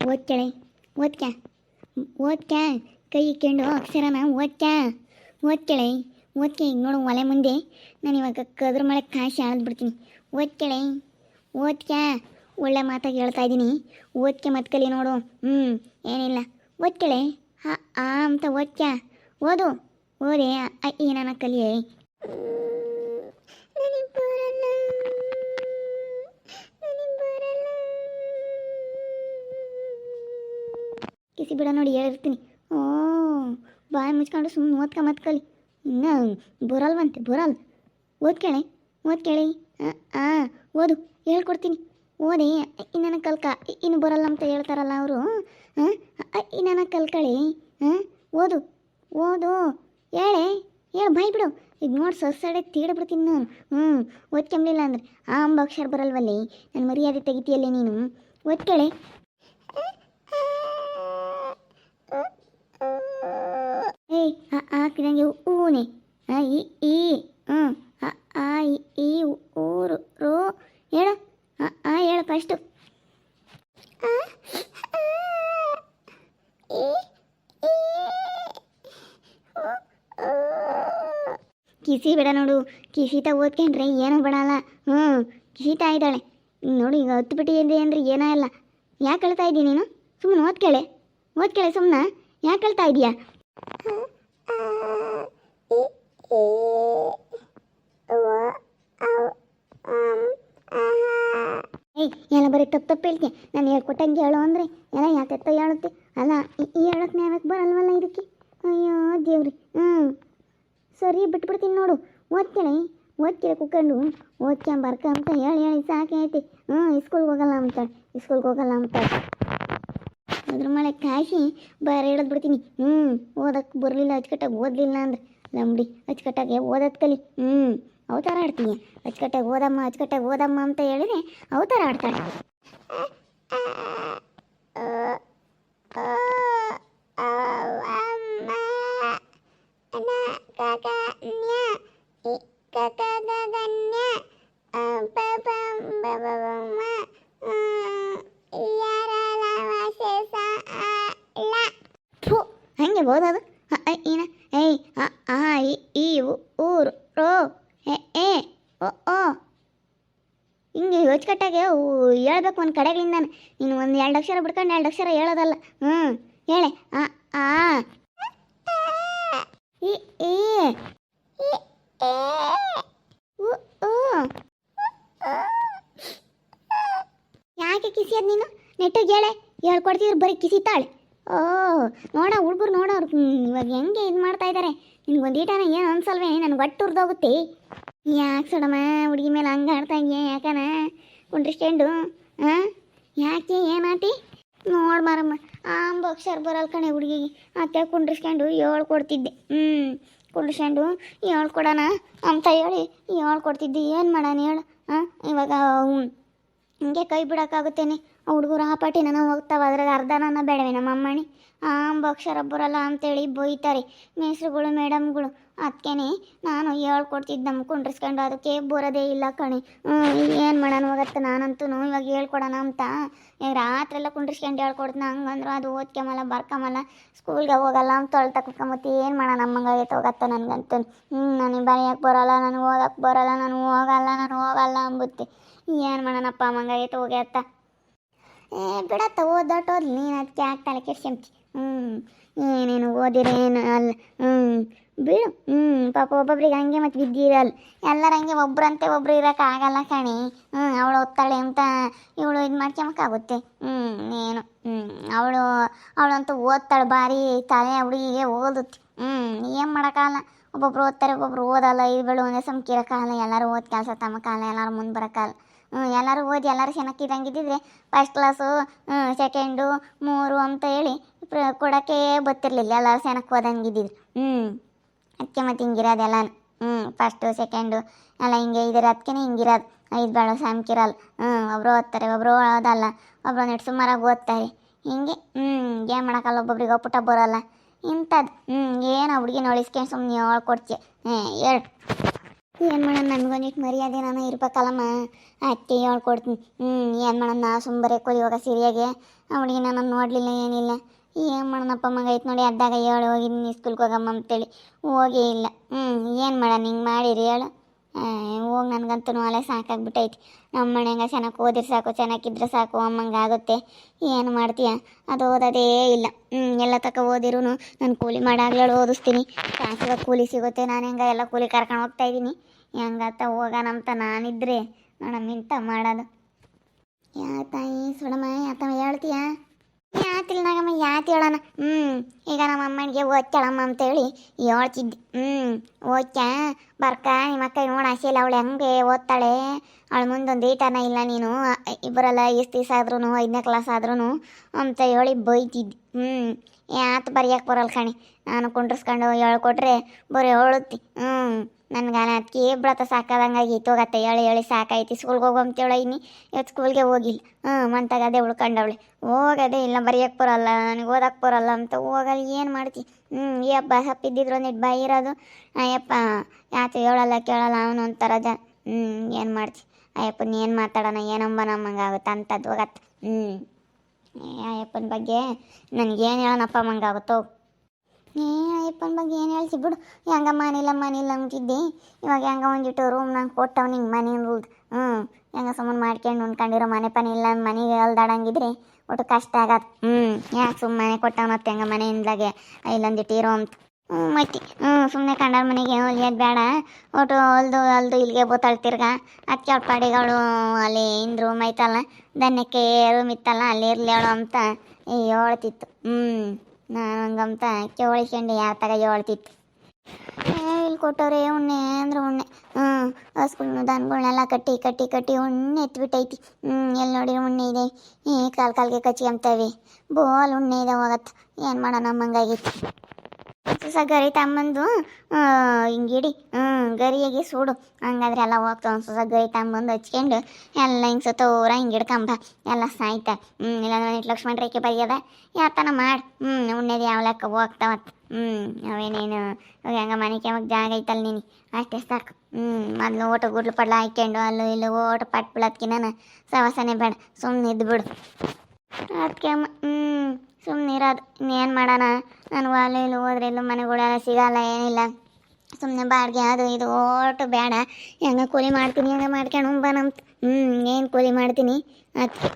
ಓದ್ಕೇಳೆ ಓದ್ಕ ಓದ್ಕ ಕೈ ಇಕ್ಕೊಂಡು ಅಕ್ಷರನ ಓದ್ಕ ಓದ್ಕೇಳೆ ಓದ್ಕೆ ಈಗ ನೋಡು ಒಲೆ ಮುಂದೆ. ನಾನು ಇವಾಗ ಕದ್ರ ಮಳೆ ಕಾಶಿ ಆಳ್ದ್ಬಿಡ್ತೀನಿ ಓದ್ಕೇಳೆ ಓದ್ಕ ಒಳ್ಳೆ ಮಾತಾಗಿ ಹೇಳ್ತಾ ಇದ್ದೀನಿ. ಓದ್ಕೆ ಮತ್ಕಲಿ ಕಲಿ ನೋಡು. ಹ್ಞೂ ಏನಿಲ್ಲ. ಓದ್ಕೇಳೆ ಹಾ, ಆ ಅಂತ ಓದ್ಕ ಓದು. ಓದೆ ಏನನ್ನ ಕಲಿಯೇ. ಕಿಸಿ ಬಿಡ ನೋಡಿ ಹೇಳಿರ್ತೀನಿ ಓ ಬಾಯಿ ಮುಚ್ಕೊಂಡು ಸುಮ್ಮನೆ ಓದ್ಕ ಮತ್ ಇನ್ನೂ ಇನ್ನು ಬರಲ್ವಂತೆ ಬರಲ್ಲ ಓದ್ಕೇಳೆ ಓದ್ಕೇಳಿ ಹಾಂ ಹಾಂ ಓದು, ಹೇಳ್ಕೊಡ್ತೀನಿ. ಓದಿ, ಇನ್ನನ ಕಲ್ಕ ಇನ್ನು ಬರಲ್ಲ ಅಂತ ಹೇಳ್ತಾರಲ್ಲ ಅವರು. ಹಾಂ ಇನ್ನನ ಕಲ್ಕಳಿ. ಹಾಂ ಓದು ಓದು, ಹೇಳೆ, ಹೇಳು ಬಾಯ್ ಬಿಡು ಈಗ ನೋಡಿ ಸೊಸಡೆ ತೀಡ್ಬಿಡ್ತೀನಿ ನಾನು. ಹ್ಞೂ ಓದ್ಕೊಂಬಿಲ್ಲ ಅಂದ್ರೆ. ಆ ಅಂಬ ಅಕ್ಷರ ಬರಲ್ವಲ್ಲಿ ನನ್ನ ಮರ್ಯಾದೆ ತೆಗಿತೀಯಲ್ಲೇ ನೀನು. ಓದ್ಕೇಳೆ ಏಯ್ ಆ ಹಾಕಿದಂಗೆ ಹೂನೆ ಆ ಈ ಹ್ಞೂ ಆ ಇ, ಈ ಊರು ರೋ ಹೇಳ ಆ ಹೇಳು ಫಸ್ಟು ಕಿಸಿ ಬೇಡ ನೋಡು. ಕಿಸಿತ ಓದ್ಕೊಂಡ್ರೆ ಏನೂ ಬಿಡಲ್ಲ. ಹ್ಞೂ ಕಿಸಿತ ಇದ್ದಾಳೆ. ನೋಡು ಈಗ ಹತ್ತು ಬಿಟ್ಟಿದೆ ಅಂದರೆ ಏನೋ ಇಲ್ಲ. ಯಾಕೆ ಹೇಳ್ತಾ ಇದ್ದೀನಿ ನೀನು? ಸುಮ್ಮನೆ ಓದ್ಕೇಳೆ. ಓದ್ಕೇಳೆ ಸುಮ್ಮನೆ ಯಾಕೆ ಹೇಳ್ತಾ ಇದೀಯಾ? ಏಯ್ ಎಲ್ಲ ಬರೀ ತಪ್ಪು ತಪ್ಪು ಹೇಳ್ತೀಯ ನಾನು ಹೇಳ್ಕೊಟ್ಟಂಗೆ ಹೇಳು ಅಂದರೆ ಎಲ್ಲ ಯಾಕೆತ್ತ ಹೇಳುತ್ತೆ. ಅಲ್ಲ, ಈ- ಹೇಳಕ್ಕೆ ನ್ಯಾಯಕ್ಕೆ ಬರಲ್ವಲ್ಲ ಇದಕ್ಕೆ? ಅಯ್ಯೋ ದೇವ್ರಿ ಹ್ಞೂ ಸರಿ, ಬಿಟ್ಬಿಡ್ತೀನಿ ನೋಡು. ಓದ್ತೀನಿ. ಓದ್ಕೇಳಿ ಕುತ್ಕೊಂಡು ಓದ್ಕೊಂಬರ್ಕ ಅಂತ ಹೇಳಿ ಹೇಳಿ ಸಾಕೈತಿ ಹ್ಞೂ ಇಸ್ಕೂಲ್ಗೆ ಹೋಗಲ್ಲ ಅಂತಾಳೆ ಇಸ್ಕೂಲ್ಗೆ ಹೋಗಲ್ಲ ಅಂತಾಳೆ ಅದ್ರ ಮಳೆ ಕಾಶಿ ಬೇರೆ ಹೇಳದ್ ಬಿಡ್ತೀನಿ. ಹ್ಞೂ ಓದಕ್ಕೆ ಬರಲಿಲ್ಲ, ಅಚ್ಚುಕಟ್ಟಾಗಿ ಓದಲಿಲ್ಲ ಅಂದ್ರೆ. ಲಂಬಡಿ ಅಚ್ಚುಕಟ್ಟಾಗೆ ಓದೋದು ಕಲಿ. ಹ್ಞೂ ಅವತಾರ ಆಡ್ತೀನಿ. ಅಚ್ಚುಕಟ್ಟಾಗಿ ಓದಮ್ಮ ಅಚ್ಚುಕಟ್ಟಾಗಿ ಓದಮ್ಮ ಅಂತ ಹೇಳಿದ್ರೆ ಅವತಾರ ಆಡ್ತಾಳೆ. ಹಂಗೆ ಓದೋದು ಏನ? ಏಯ್, ಆ ಈ ಊರು, ರೋ ಎ ಎ ಓ ಓ. ಹಿಂಗೆ ಓ, ಹೇಳ್ಬೇಕು ಒಂದು ಕಡೆಗಳಿಂದ. ನೀನು ಒಂದು ಎರಡು ಅಕ್ಷರ ಬಿಡ್ಕೊಂಡು ಎರಡು ಅಕ್ಷರ ಹೇಳೋದಲ್ಲ. ಹ್ಞೂ ಹೇಳೆ. ಆ ಆ. ಏ. ಯಾಕೆ ಕಿಸಿಯೋದು ನೀನು? ನೆಟ್ಟಿಗೆ ಹೇಳೆ. ಹೇಳ್ಕೊಡ್ತಿದ್ರು ಬರೀ ಕಿಸಿತಾಳೆ. ಓ, ನೋಡ, ಹುಡುಗರು ನೋಡೋರು ಇವಾಗ ಹೆಂಗೆ ಇದು ಮಾಡ್ತಾ ಇದ್ದಾರೆ ನಿನ್ಗೆ ಒಂದೀಟನ ಏನು ಅನ್ಸಲ್ವೇ? ನನಗೆ ಒಟ್ಟು ಹುರಿದೋಗುತ್ತೆ ಯಾಕೆ ಸಡಮ್ಮ, ಹುಡುಗಿ ಮೇಲೆ ಹಂಗೆ ಆಡ್ತಾ ಇದೆಯಾ ಯಾಕನ? ಕುಂಡ್ರಿಸ್ಕೊಂಡು ಹಾಂ ಯಾಕೆ ಏನಾಟಿ ನೋಡ್ ಮಾರಮ್ಮ ಆಂಬ ಅಕ್ಷರ ಬರಲ್ಲ ಕಣೆ ಹುಡುಗಿಗೆ ಅತ್ತೆ ಕುಂಡ್ರಿಸ್ಕೊಂಡು ಹೇಳ್ಕೊಡ್ತಿದ್ದೆ ಹ್ಞೂ ಕುಂಡ್ರಿಸ್ಕೊಂಡು ಕೊಡೋಣ ಅಂತ ಹೇಳಿ ಹೇಳ್ಕೊಡ್ತಿದ್ದೆ ಏನು ಮಾಡೋಣ ಹೇಳು ಹಾಂ ಇವಾಗ ಹಿಂಗೆ ಕೈ ಬಿಡೋಕ್ಕಾಗುತ್ತೇನೆ. ಆ ಹುಡುಗರು, ಆ ಪಾಟಿ ನಾನು ಹೋಗ್ತಾವ, ಅದ್ರಾಗ ಅರ್ಧ ನನ್ನ ಬೇಡವೆ ನಮ್ಮ ಅಮ್ಮಣಿ? ಆ ಅಕ್ಷರ ಬರಲ್ಲ ಅಂತೇಳಿ ಬೈತಾರೆ ಮೇಸ್ರುಗಳು ಮೇಡಮ್ಗಳು. ಅದಕ್ಕೇನೆ ನಾನು ಹೇಳ್ಕೊಡ್ತಿದ್ದೆ ಕುಂಡ್ರಿಸ್ಕೊಂಡು, ಅದಕ್ಕೆ ಬರೋದೇ ಇಲ್ಲ ಕಣೆ. ಹ್ಞೂ ಏನು ಮಾಡೋಣ ಹೋಗತ್ತೆ ನಾನಂತೂ ಇವಾಗ ಹೇಳ್ಕೊಡೋಣ ಅಂತ. ಈಗ ರಾತ್ರಿ ಎಲ್ಲ ಕುಂಡ್ರಿಸ್ಕೊಂಡು ಹೇಳ್ಕೊಡ್ತೀನಿ, ಹಂಗಂದ್ರೆ ಅದು ಓದ್ಕೊಂಬಲ್ಲ ಬರ್ಕೊಂಬಲ್ಲ ಸ್ಕೂಲ್ಗೆ ಹೋಗಲ್ಲ ಅಂತ ತೊಳ್ತಾ ಕುತ್ಕೊಂಬತ್ತಿ, ಏನು ಮಾಡೋಣ, ನಮ್ಮಂಗಾಗೈತೆ ಹೋಗತ್ತೆ ನನಗಂತೂ. ಹ್ಞೂ ನನಗೆ ಬರೆಯೋಕ್ಕೆ ಬರೋಲ್ಲ ನನಗೆ ಓದಕ್ಕೆ ಬರೋಲ್ಲ, ನಾನು ಹೋಗಲ್ಲ ನಾನು ಹೋಗಲ್ಲ ಅಂಬುತ್ತೆ. ಏನು ಮಾಡೋಣಪ್ಪ ಮಂಗಾಗೈತೆ ಹೋಗ್ಯತ್ತ. ಬಿಡತ್ತ ಓದಾಟ ಓದ್ಲಿ ನೀನು ಅದಕ್ಕೆ ಯಾಕೆ ತಲೆ ಕೆಡ್ಸ್ಕೊಂತಿ ಹ್ಞೂ ಏನೇನು ಓದಿರೇನು ಅಲ್ಲ ಹ್ಞೂ ಬಿಡು ಹ್ಞೂ ಪಾಪ ಒಬ್ಬೊಬ್ರಿಗೆ ಹಂಗೆ ಮತ್ತು ಬಿದ್ದಿರಲ್ಲ ಎಲ್ಲರ ಹಂಗೆ ಒಬ್ಬರಂತೆ ಒಬ್ರು ಇರೋಕ್ಕಾಗಲ್ಲ ಕಣಿ. ಹ್ಞೂ ಅವಳು ಓದ್ತಾಳೆ ಅಂತ ಇವಳು ಇದು ಮಾಡ್ಕೊಂಬಕ್ಕಾಗುತ್ತೆ ಹ್ಞೂ ಏನು ಹ್ಞೂ ಅವಳು, ಅವಳಂತೂ ಓದ್ತಾಳೆ, ಭಾರಿ ತಲೆ ಹುಡುಗಿಗೆ ಓದುತ್ತೆ. ಹ್ಞೂ ಏನು ಮಾಡೋಕ್ಕಾಗಲ್ಲ. ಒಬ್ಬೊಬ್ರು ಓದ್ತಾರೆ, ಒಬ್ಬೊಬ್ರು ಓದಲ್ಲ ಇವುಗಳು ಒಂದೇ ಸಮಕ್ಕೆ ಇರೋಕ್ಕಾಗಲ್ಲ ಎಲ್ಲರೂ ಓದ್ ಕೆಲಸ ತಮ್ಮ ಕಾಲ, ಎಲ್ಲರೂ ಮುಂದೆ ಬರೋ ಕಾಲ ಹ್ಞೂ ಎಲ್ಲರೂ ಓದಿ, ಎಲ್ಲರೂ ಚೆನ್ನಾಗಿದ್ದಂಗಿದ್ದಿದ್ರೆ ಫಸ್ಟ್ ಕ್ಲಾಸು ಸೆಕೆಂಡು ಮೂರು ಅಂತ ಹೇಳಿ ಪ್ರ, ಕೊಡೋಕ್ಕೆ ಗೊತ್ತಿರಲಿಲ್ಲ ಎಲ್ಲರೂ ಚೆನ್ನಾಗಿ ಓದಂಗಿದ್ದಿದ್ರು ಹ್ಞೂ ಅದಕ್ಕೆ ಮತ್ತು ಹಿಂಗಿರೋದು ಎಲ್ಲನೂ. ಹ್ಞೂ ಫಸ್ಟು ಸೆಕೆಂಡು ಎಲ್ಲ ಹಿಂಗೆ ಇದ್ರೆ ಅದಕ್ಕೆ ಹಿಂಗಿರೋದು. ಐದು ಬೇಡ ಸಾಮ್ಕಿರಲ್ಲ. ಹ್ಞೂ ಒಬ್ಬರು ಓದ್ತಾರೆ ಒಬ್ಬರು ಓದಲ್ಲ. ಒಬ್ರು ನೆಟ್ ಸುಮಾರಾಗಿ ಓದ್ತಾರೆ. ಹಿಂಗೆ ಹ್ಞೂ ಏನು ಮಾಡೋಕ್ಕಲ್ಲ, ಒಬ್ಬೊಬ್ರಿಗೆ ಒಪ್ಪುಟ ಬರೋಲ್ಲ. ಇಂಥದ್ದು ಹ್ಞೂ ಏನು ಹುಡುಗಿನ ನೋಡಿಸ್ಕೊಂಡು ಸುಮ್ಮನೆ ಹೇಳ್ಕೊಡ್ತೀಯ ಹ್ಞೂ ಹೇಳು. ಏನು ಮಾಡೋಣ ನನಗೊಂದಿಟ್ಟು ಮರ್ಯಾದೆ ನಾನು ಇರ್ಬೇಕಲ್ಲಮ್ಮ. ಅತ್ತೆ ಹೇಳ್ಕೊಡ್ತೀನಿ ಹ್ಞೂ ಏನು ಮಾಡೋಣ ನಾ ಸುಮ್ಮನೆ ಕೊಲಿ ಸಿರಿಯಾಗೆ. ಅವಳಿಗೆ ನಾನು ನೋಡಲಿಲ್ಲ, ಏನಿಲ್ಲ. ಏನು ಮಾಡೋಣಪ್ಪ ಮಗ? ಐತೆ ನೋಡಿ ಅದ್ದಾಗ ಹೇಳು ಹೋಗಿದ್ದೀನಿ ಸ್ಕೂಲ್ಗೆ ಹೋಗಮ್ಮ ಅಂತೇಳಿ. ಹೋಗೇ ಇಲ್ಲ. ಹ್ಞೂ ಏನು ಮಾಡೋಣ ಹಿಂಗೆ ಮಾಡಿರಿ, ಹೇಳು. ಹೋಗಿ ನನಗಂತೂ ಅಲೆ ಸಾಕಾಗ್ಬಿಟ್ಟೈತಿ. ನಮ್ಮ ಮನೆಗೆ ಚೆನ್ನಾಗಿ ಓದಿರ್ ಸಾಕು ಚೆನ್ನಾಗಿದ್ರೆ ಸಾಕು, ಅಮ್ಮಂಗೆ ಆಗುತ್ತೆ. ಏನು ಮಾಡ್ತೀಯ? ಅದು ಓದೋದೇ ಇಲ್ಲ. ಎಲ್ಲ ತಕ ಓದಿರೂ ನಾನು ಕೂಲಿ ಮಾಡಾಗ್ಲೇಳು ಓದಿಸ್ತೀನಿ. ಕಾಸಿಗೆ ಕೂಲಿ ಸಿಗುತ್ತೆ, ನಾನು ಹೆಂಗೆ ಎಲ್ಲ ಕೂಲಿ ಕರ್ಕೊಂಡು ಹೋಗ್ತಾ ಇದ್ದೀನಿ ಹೆಂಗತ್ತ ಹೋಗೋಣಂತ ನಾನಿದ್ರೆ ನೋಡಮ್ಮ ಇಂಥ ಮಾಡೋದು. ಯಾ ತಾಯಿ, ಸುಡಮ್ಮ, ಯಾತಮ್ಮ, ಹೇಳ್ತೀಯಾ? ಯಾತಿಲ್ಲ ನಾಗಮ್ಮ ಯಾತಿ ಹೇಳೋಣ? ಹ್ಞೂ ಈಗ ನಮ್ಮ ಅಮ್ಮನಿಗೆ ಓದ್ತಾಳಮ್ಮ ಅಂತೇಳಿ ಹೇಳ್ತಿದ್ದೆ. ಹ್ಞೂ ಓದ್ತಾ? ಬರ್ಕ, ನಿಮ್ಮ ಅಕ್ಕ ನೋಡ ಆಸೆಲ್ಲ ಅವಳು ಹೆಂಗೆ ಓದ್ತಾಳೆ? ಅವಳು ಮುಂದೊಂದು ಈಟನ ಇಲ್ಲ ನೀನು ಇಬ್ಬರಲ್ಲ ಎಷ್ಟು ದಿವಸ ಆದ್ರೂ ಐದನೇ ಕ್ಲಾಸ್ ಆದ್ರೂ ಅಂತ ಹೇಳಿ ಬೈತಿದ್ದೆ. ಹ್ಞೂ ಯಾತ್ ಬರೆಯಕ್ಕೆ ಬರಲ್ಲ ಕಣಿ. ನಾನು ಕುಂಡ್ರಿಸ್ಕೊಂಡು ಹೇಳ್ಕೊಟ್ರೆ ಬರೀ ಹೇಳುತ್ತಿ. ಹ್ಞೂ ನನ್ಗೆ ಅದಕ್ಕೆ ಬಿಡತ್ತ ಸಾಕಾದಂಗಾಗಿ ಹೋಗತ್ತೆ. ಹೇಳಿ ಹೇಳಿ ಸಾಕಾಯ್ತು. ಸ್ಕೂಲ್ಗೆ ಹೋಗಂತೇಳ ಇನ್ನು ಇವತ್ತು ಸ್ಕೂಲ್ಗೆ ಹೋಗಿಲ್ಲ. ಹ್ಞೂ ಮಂತಾಗ ಅದೇ ಉಳ್ಕೊಂಡವಳೆ. ಹೋಗದೆ ಇಲ್ಲ ಬರೆಯಕ್ಕೆ ಬರಲ್ಲ, ನನಗೆ ಓದಕ್ಕೆ ಬರೋಲ್ಲ ಅಂತ ಹೋಗಲ್ಲ. ಏನು ಮಾಡ್ತಿ? ಹ್ಞೂ ಈ ಹಬ್ಬ ಹಪ್ಪಿದ್ದಿದ್ರು ಒಂದಿಟ್ಟು ಬಾಯಿ ಇರೋದು. ಅಯ್ಯಪ್ಪ ಯಾತು ಹೇಳಲ್ಲ, ಕೇಳಲ್ಲ, ಅವನು ಒಂಥರ ಜ ಹ್ಞೂ ಏನು ಮಾಡ್ತಿ? ಅಯ್ಯಪ್ಪನ ಏನು ಮಾತಾಡೋಣ? ಏನಂಬ ನಮ್ಮಂಗೆ ಆಗುತ್ತೆ ಅಂತದ್ದು ಹೋಗತ್ತೆ. ಹ್ಞೂ ಅಯ್ಯಪ್ಪನ ಬಗ್ಗೆ ನನಗೇನು ಹೇಳೋಣಪ್ಪ ಮಂಗಾಗುತ್ತೋ ಏ ಅಯ್ಯಪ್ಪನ ಬಗ್ಗೆ ಏನು ಹೇಳ್ತಿ ಬಿಡು. ಹೆಂಗ ಮನಿಲ್ಲ ಮನಿಲ್ಲ ಅಂತಿದ್ದೆ ಇವಾಗ ಹೆಂಗ ಒಂದಿಟ್ಟು ರೂಮ್ ನಂಗೆ ಕೊಟ್ಟವ್ ನಿಂಗೆ ಮನೆ ಉಳ್ದು ಹ್ಞೂ ಹೆಂಗ ಸುಮ್ಮನೆ ಮಾಡ್ಕೊಂಡು ಉಣ್ಕೊಂಡಿರೋ ಮನೆ ಪನಿ ಇಲ್ಲ ಮನೆಗೆ ಅಲ್ದಾಡಂಗಿದ್ರೆ ಒಟ್ಟು ಕಷ್ಟ ಆಗತ್ತೆ ಹ್ಞೂ ಯಾಕೆ ಸುಮ್ಮನೆ ಕೊಟ್ಟವನತ್ತೆ ಹೆಂಗ ಮನೆಯಿಂದಾಗೆ ಇಲ್ಲೊಂದಿಟ್ಟು ಇರೋ ಅಂತ. ಹ್ಞೂ ಮತ್ತೆ ಹ್ಞೂ ಸುಮ್ಮನೆ ಕಂಡವ್ರ ಮನೆಗೆ ಹೊಲಿಯೋದು ಬೇಡ ಒಟ್ಟು ಹೊಲ್ದು ಹೊಲ್ದು ಇಲ್ಲಿಗೆ ಬೋತಾಳು ತಿರ್ಗಾ ಅದಕ್ಕೆ ಅವ್ರ ಪಾಡಿಗಳು ಅಲ್ಲಿ ಇಂದ ರೂಮ್ ಐತಲ್ಲ ದನ್ನಕ್ಕೆ ರೂಮ್ ಇತ್ತಲ್ಲ, ಅಲ್ಲಿ ಇರ್ಲಿ ಹೇಳು ಅಂತ ಹೇಳ್ತಿತ್ತು. ಹ್ಞೂ ನಾನು ಹಂಗಂತ ಕೇಳಿಕೊಂಡು ಯಾವ ತಗ ಹೇಳ್ತಿತ್ತು ಇಲ್ಲಿ ಕೊಟ್ಟವ್ರೆ ಉಣ್ಣೆ ಅಂದ್ರೆ ಉಣ್ಣೆ. ಹ್ಞೂ ಹಸ್ಗಳ್ನ ದನಗಳ್ನೆಲ್ಲ ಕಟ್ಟಿ ಕಟ್ಟಿ ಕಟ್ಟಿ ಉಣ್ಣೆ ಎತ್ಬಿಟ್ಟೈತಿ. ಹ್ಞೂ ಎಲ್ಲಿ ನೋಡಿರಿ ಉಣ್ಣೆ ಇದೆ. ಈ ಕಾಲು ಕಾಲ್ಗೆ ಕಚ್ಕೊಂತವೆ. ಬೋಲ್ ಉಣ್ಣೆ ಇದೆ ಹೋಗತ್ತೆ ಏನು ಮಾಡೋಣ ನಮ್ಮಂಗಾಗಿತ್ತು ಹೊಸ ಗರಿ ತಮ್ಮಂದು. ಹಿಂಗಿಡಿ ಹ್ಞೂ ಗರಿಯಾಗಿ ಸೂಡು. ಹಂಗಾದ್ರೆ ಎಲ್ಲ ಹೋಗ್ತಾವ ಒಂದು ಗರಿ ತಮ್ಮಂದು ಹಚ್ಕೊಂಡು. ಎಲ್ಲ ಹಿಂಗೆ ಸುತ್ತೋರ ಹಿಂಗೆ ಹಿಡ್ಕೊಂಬ. ಎಲ್ಲ ಸಾಯ್ತ. ಹ್ಞೂ ಇಲ್ಲಾಂದ್ರೆ ಇಟ್ಟು ಲಕ್ಷ್ಮಣ ರೇಖೆ ಬರೆಯದ. ಯಾತನ ಮಾಡಿ. ಹ್ಞೂ ಉಣ್ಣೆದು ಯಾವ ಲೆಕ್ಕ ಹೋಗ್ತಾವತ್. ಹ್ಞೂ ಅವೇನೇನು ಹೆಂಗ ಮನೆ ಕೆಮ್ಮಕ್ಕೆ ಜಾಗ ಐತಲ್ಲ ನೀನು. ಅಷ್ಟೇ ಸಾಕು. ಹ್ಞೂ ಮೊದಲು ಓಟ ಗುಡ್ಲು ಪಡ್ಲ ಹಾಕ್ಕೊಂಡು, ಅಲ್ಲೂ ಇಲ್ಲಿ ಓಟ ಪಟ್ ಬೀಳತ್ಕಿ ನಾನು ಸವಾಸನೆ ಬೇಡ. ಸುಮ್ಮನೆ ಇದ್ದು ಬಿಡು ಅದಕ್ಕೆ ಹ್ಞೂ ಸುಮ್ಮನೆ ಇರೋದು ಇನ್ನೇನು ಮಾಡೋಣ? ನಾನು ಅಲ್ಲಿ ಇಲ್ಲಿ ಹೋದ್ರೆ ಎಲ್ಲೂ ಮನೆಗಳೆಲ್ಲ ಸಿಗಲ್ಲ, ಏನಿಲ್ಲ. ಸುಮ್ಮನೆ ಬಾಡಿಗೆ ಅದು ಇದು ಓಟು ಬೇಡ. ಹೆಂಗೆ ಕೂಲಿ ಮಾಡ್ತೀನಿ, ಹೆಂಗೆ ಮಾಡ್ಕೊಂಡು ಉಂಬನಂತ ಹ್ಞೂ ಏನು ಕೂಲಿ ಮಾಡ್ತೀನಿ? ಅದಕ್ಕೆ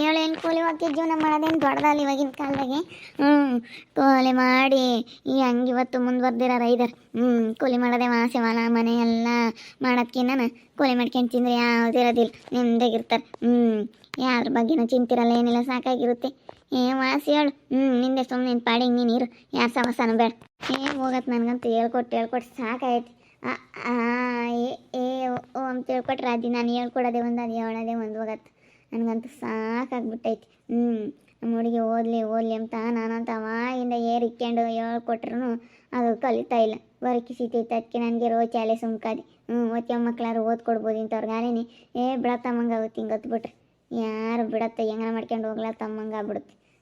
ಹೇಳು ಏನು ಕೂಲಿ ಹೋಗಿ ಜೀವನ ಮಾಡೋದೇನು ದೊಡ್ಡದಲ್ಲ ಇವಾಗಿನ ಕಾಲದಾಗೆ. ಹ್ಞೂ ಕೂಲಿ ಮಾಡಿ, ಈ ಹಂಗೆ ಇವತ್ತು ಮುಂದುವರೆದಿರೋ ರೈದರ್ ಹ್ಞೂ ಕೂಲಿ ಮಾಡೋದೇ ವಾಸೆ, ಹೊಲ, ಮನೆ ಎಲ್ಲ ಮಾಡೋದ್ಕಿನ್ನ ಕೂಲಿ ಮಾಡ್ಕೊಂಡು ತಿಂದರೆ ಯಾವ್ದು ಇರೋದಿಲ್ಲ. ಹ್ಮ್ ಹ್ಞೂ ಯಾರ ಬಗ್ಗೆನೂ ಚಿಂತಿರಲ್ಲ, ಏನಿಲ್ಲ, ಸಾಕಾಗಿರುತ್ತೆ. ಏ, ವಾಸಿ ಹೇಳು. ಹ್ಞೂ ನಿಂದೆ ಸುಮ್ಮನೆ ನಿನ್ನ ಪಾಡಿಗೆ ನೀನು ಇರು ಯಾರ ಸಮಸ್ಯೆನೂ ಬೇಡ. ಏ ಹೋಗತ್ತೆ ನನಗಂತೂ ಹೇಳ್ಕೊಟ್ಟು ಹೇಳ್ಕೊಟ್ಟು ಸಾಕಾಯ್ತು. ಏ ಓ, ಅಂತ ಹೇಳ್ಕೊಟ್ರೆ ಅದು ನಾನು ಹೇಳ್ಕೊಡೋದೇ ಒಂದು, ಅದು ಹೇಳೋದೇ ಒಂದು. ಹೋಗತ್ತೆ ನನಗಂತೂ ಸಾಕಾಗ್ಬಿಟ್ಟೈತಿ. ಹ್ಞೂ ನಮ್ಮ ಹುಡುಗಿ ಓದಲಿ ಓದಲಿ ಅಂತ, ನಾನಂತ ಅವಾಗಿಂದ ಏರ್ ಇಕ್ಕೊಂಡು ಹೇಳ್ಕೊಟ್ರು ಅದು ಕಲಿತಾ ಇಲ್ಲ. ಬರಕಿ ಸಿತೈತೆ ಅದಕ್ಕೆ ನನಗೆ ರೋಚಾಲೆ ಸುಮ್ಕಾದಿ. ಹ್ಞೂ ಓದ್ಕೆ ಮಕ್ಳಾರು ಓದ್ಕೊಡ್ಬೋದು ಇಂಥವ್ರಿಗಾರೇನೆ ಏ, ಬಿಡತ್ತಮ್ಮಂಗೆ ಆಗುತ್ತೆ ಹಿಂಗೆ ಹೊತ್ಬಿಟ್ರೆ. ಯಾರು ಬಿಡತ್ತೆ, ಹೆಂಗನ ಮಾಡ್ಕೊಂಡು ಹೋಗ್ಲಾ ತಮ್ಮಂಗೆ ಆಗ್ಬಿಡುತ್ತೆ.